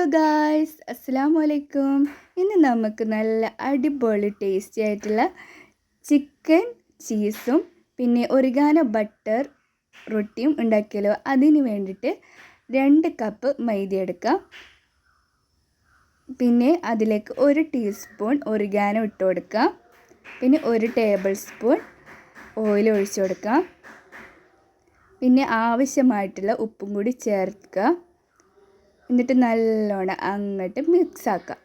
Hello guys അസ്സാം വലൈക്കും ഇന്ന് നമുക്ക് നല്ല അടിപൊളി ടേസ്റ്റി ആയിട്ടുള്ള ചിക്കൻ ചീസും പിന്നെ ഒറിഗാനോ ബട്ടർ റൊട്ടിയും ഉണ്ടാക്കിയല്ലോ അതിന് വേണ്ടിയിട്ട് രണ്ട് കപ്പ് മൈദ എടുക്കാം. പിന്നെ അതിലേക്ക് ഒരു ടീസ്പൂൺ ഒറിഗാനോ ഇട്ട് കൊടുക്കാം. പിന്നെ ഒരു ടേബിൾ സ്പൂൺ ഓയിൽ ഒഴിച്ചു കൊടുക്കാം. പിന്നെ ആവശ്യമായിട്ടുള്ള ഉപ്പും കൂടി ചേർക്കുക. എന്നിട്ട് നല്ലോണം അങ്ങോട്ട് മിക്സ് ആക്കുക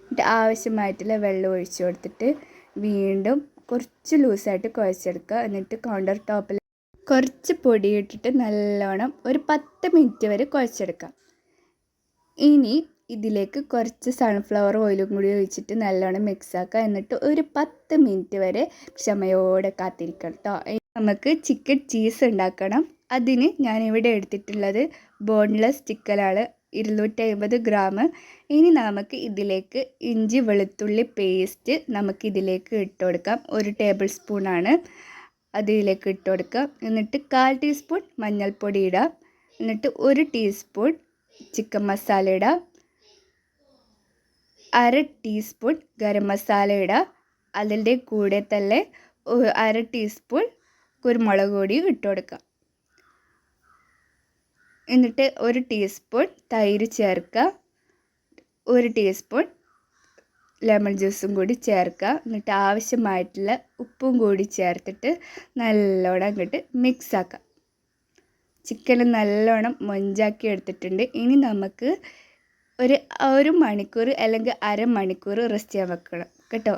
എന്നിട്ട് ആവശ്യമായിട്ടുള്ള വെള്ളം ഒഴിച്ചു കൊടുത്തിട്ട് വീണ്ടും കുറച്ച് ലൂസായിട്ട് കുഴച്ചെടുക്കുക എന്നിട്ട് കൗണ്ടർ ടോപ്പിൽ കുറച്ച് പൊടി ഇട്ടിട്ട് നല്ലോണം ഒരു പത്ത് മിനിറ്റ് വരെ കുഴച്ചെടുക്കാം. ഇനി ഇതിലേക്ക് കുറച്ച് സൺഫ്ലവർ ഓയിലും കൂടി ഒഴിച്ചിട്ട് നല്ലോണം മിക്സ് ആക്കുക എന്നിട്ട് ഒരു പത്ത് മിനിറ്റ് വരെ ക്ഷമയോടെ കാത്തിരിക്കണം കേട്ടോ നമുക്ക് ചിക്കൻ ചീസ് ഉണ്ടാക്കണം. അതിന് ഞാനിവിടെ എടുത്തിട്ടുള്ളത് ബോൺലെസ് ചിക്കനാണ് ഇരുന്നൂറ്റി ഗ്രാം ഇനി നമുക്ക് ഇതിലേക്ക് ഇഞ്ചി വെളുത്തുള്ളി പേസ്റ്റ് നമുക്ക് ഇതിലേക്ക് ഇട്ട് കൊടുക്കാം. ഒരു ടേബിൾ സ്പൂണാണ് അതിലേക്ക് ഇട്ട് കൊടുക്കാം. എന്നിട്ട് കാൽ ടീസ്പൂൺ മഞ്ഞൾപ്പൊടി ഇടാം. എന്നിട്ട് ഒരു ടീസ്പൂൺ ചിക്കൻ മസാല ഇടാം. അര ടീസ്പൂൺ ഗരം മസാല ഇടാം. അതിന്റെ കൂടെ തന്നെ അര ടീസ്പൂൺ കുരുമുളക് പൊടിയും ഇട്ട് കൊടുക്കാം. എന്നിട്ട് ഒരു ടീസ്പൂൺ തൈര് ചേർക്കുക ഒരു ടീസ്പൂൺ ലെമൺ ജ്യൂസും കൂടി ചേർക്കുക എന്നിട്ട് ആവശ്യമായിട്ടുള്ള ഉപ്പും കൂടി ചേർത്തിട്ട് നല്ലോണം അങ്ങോട്ട് മിക്സ് ആക്കുക ചിക്കൻ നല്ലോണം മൊഞ്ചാക്കി എടുത്തിട്ടുണ്ട്. ഇനി നമുക്ക് ഒരു ഒരു മണിക്കൂർ അല്ലെങ്കിൽ അരമണിക്കൂർ റെസ്റ്റ് ചെയ്യാൻ വെക്കണം. കേട്ടോ?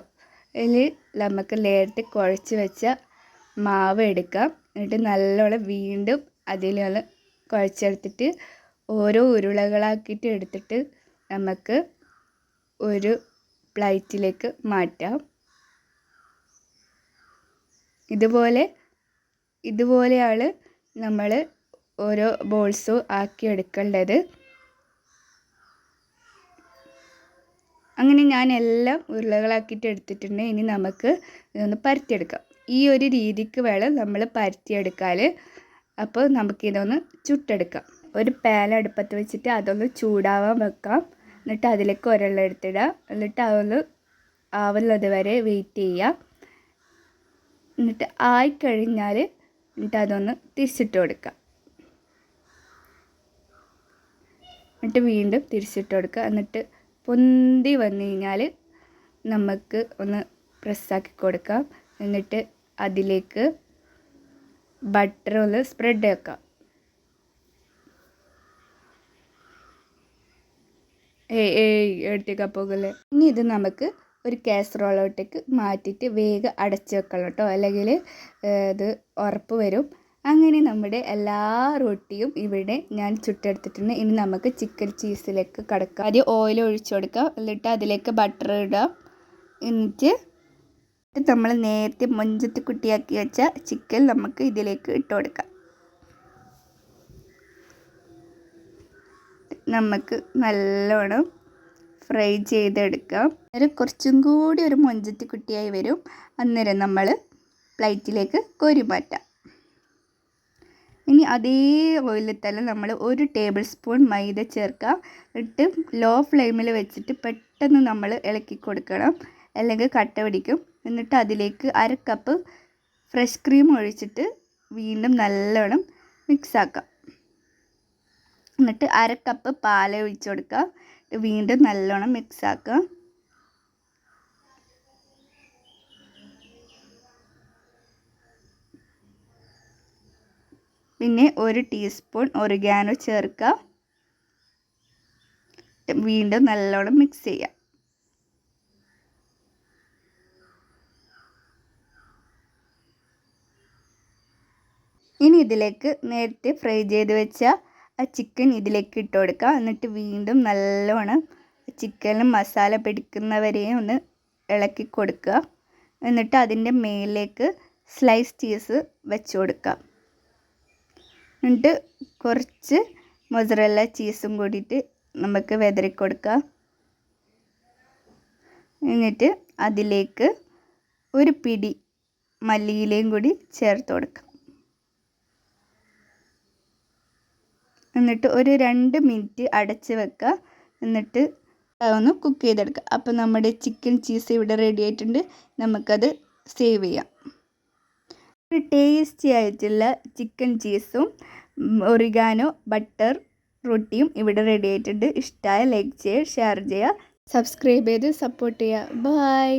അതിൽ നമുക്ക് നേരത്തെ കുഴച്ച് വെച്ച മാവ് എടുക്കാം. എന്നിട്ട് നല്ലോണം വീണ്ടും അതിലുള്ള കുഴച്ചെടുത്തിട്ട് ഓരോ ഉരുളകളാക്കിയിട്ട് എടുത്തിട്ട് നമുക്ക് ഒരു പ്ലേറ്റിലേക്ക് മാറ്റാം. ഇതുപോലെ ഇതുപോലെയാണ് നമ്മൾ ഓരോ ബോൾസും ആക്കി എടുക്കേണ്ടത്. അങ്ങനെ ഞാൻ എല്ലാം ഉരുളകളാക്കിയിട്ട് എടുത്തിട്ടുണ്ട്. ഇനി നമുക്ക് ഇതൊന്ന് പരത്തിയെടുക്കാം. ഈ ഒരു രീതിക്ക് വേണം നമ്മൾ പരത്തിയെടുക്കാൻ അപ്പോൾ നമുക്കിതൊന്ന് ചുട്ടെടുക്കാം. ഒരു പാൻ അടുപ്പത്ത് വെച്ചിട്ട് അതൊന്ന് ചൂടാവാൻ വെക്കാം. എന്നിട്ട് അതിലേക്ക് ഒരെണ്ണം എടുത്തിടാം. എന്നിട്ട് അതൊന്ന് ആവുന്നത് വരെ വെയിറ്റ് ചെയ്യുക എന്നിട്ട് ആയിക്കഴിഞ്ഞാൽ എന്നിട്ട് അതൊന്ന് തിരിച്ചിട്ട് കൊടുക്കുക എന്നിട്ട് വീണ്ടും തിരിച്ചിട്ട് കൊടുക്കുക. എന്നിട്ട് പൊന്തി വന്നു കഴിഞ്ഞാൽ നമുക്ക് ഒന്ന് പ്രസ്സാക്കി കൊടുക്കാം. എന്നിട്ട് അതിലേക്ക് ബട്ടർ ഒന്ന് സ്പ്രെഡ് ആക്കാം ഏയ് ഏയ് എടുത്തേക്കാൻ പോകല്ലേ ഇനി ഇത് നമുക്ക് ഒരു കാസറോളോട്ടേക്ക് മാറ്റിയിട്ട് വേഗം അടച്ച് വെക്കണം കേട്ടോ. അല്ലെങ്കിൽ ഇത് ഉറപ്പ് വരും. അങ്ങനെ നമ്മുടെ എല്ലാ റൊട്ടിയും ഇവിടെ ഞാൻ ചുട്ടെടുത്തിട്ടുണ്ട്. ഇനി നമുക്ക് ചിക്കൻ ചീസിലേക്ക് കടക്കാം. ആദ്യം ഓയിൽ ഒഴിച്ചു കൊടുക്കാം. എന്നിട്ട് അതിലേക്ക് ബട്ടർ ഇടാം. എന്നിട്ട് നമ്മൾ നേരത്തെ മൊഞ്ചത്ത് കുട്ടിയാക്കി വെച്ച ചിക്കൻ നമുക്ക് ഇതിലേക്ക് ഇട്ട് കൊടുക്കാം. നമുക്ക് നല്ലോണം ഫ്രൈ ചെയ്തെടുക്കാം. അന്നേരം കുറച്ചും കൂടി ഒരു മൊഞ്ചത്തി കുട്ടിയായി വരും. അന്നേരം നമ്മൾ പ്ലേറ്റിലേക്ക് കോരി മാറ്റാം. ഇനി അതേ ഓയിലിൽ തന്നെ നമ്മൾ ഒരു ടേബിൾ സ്പൂൺ മൈദ ചേർക്കാം ഇട്ട് ലോ ഫ്ലെയിമിൽ വെച്ചിട്ട് പെട്ടെന്ന് നമ്മൾ ഇളക്കി കൊടുക്കണം. അല്ലെങ്കിൽ കട്ട പിടിക്കും. എന്നിട്ട് അതിലേക്ക് അര കപ്പ് ഫ്രഷ് ക്രീം ഒഴിച്ചിട്ട് വീണ്ടും നല്ലോണം മിക്സ് ആക്കാം. എന്നിട്ട് അര കപ്പ് പാൽ ഒഴിച്ച് കൊടുക്കുക. വീണ്ടും നല്ലോണം മിക്സ് ആക്കുക. പിന്നെ ഒരു ടീസ്പൂൺ ഒറിഗാനോ ചേർക്കുക. വീണ്ടും നല്ലോണം മിക്സ് ചെയ്യുക ഇനി ഇതിലേക്ക് നേരത്തെ ഫ്രൈ ചെയ്ത് വെച്ച ആ ചിക്കൻ ഇതിലേക്ക് ഇട്ട് കൊടുക്കുക എന്നിട്ട് വീണ്ടും നല്ലോണം ചിക്കനിൽ മസാല പിടിക്കുന്നവരെയും ഒന്ന് ഇളക്കി കൊടുക്കുക. എന്നിട്ട് അതിന്റെ മേലിലേക്ക് സ്ലൈസ് ചീസ് വെച്ച് കൊടുക്കുക എന്നിട്ട് കുറച്ച് മൊസറല്ല ചീസും കൂടിയിട്ട് നമുക്ക് വെതറി കൊടുക്കുക എന്നിട്ട് അതിലേക്ക് ഒരു പിടി മല്ലിയിലയും കൂടി ചേർത്ത് കൊടുക്കാം. എന്നിട്ട് ഒരു രണ്ട് മിനിറ്റ് അടച്ച് വെക്കുക. എന്നിട്ട് ഒന്ന് കുക്ക് ചെയ്തെടുക്കുക. അപ്പോൾ നമ്മുടെ ചിക്കൻ ചീസ് ഇവിടെ റെഡി ആയിട്ടുണ്ട്. നമുക്കത് സേവ് ചെയ്യാം. ഒരു ടേസ്റ്റി ആയിട്ടുള്ള ചിക്കൻ ചീസും ഒറിഗാനോ ബട്ടർ റൊട്ടിയും ഇവിടെ റെഡി ആയിട്ടുണ്ട്. ഇഷ്ടമായ ലൈക്ക് ചെയ്യുക ഷെയർ ചെയ്യുക സബ്സ്ക്രൈബ് ചെയ്ത് സപ്പോർട്ട് ചെയ്യുക. ബൈ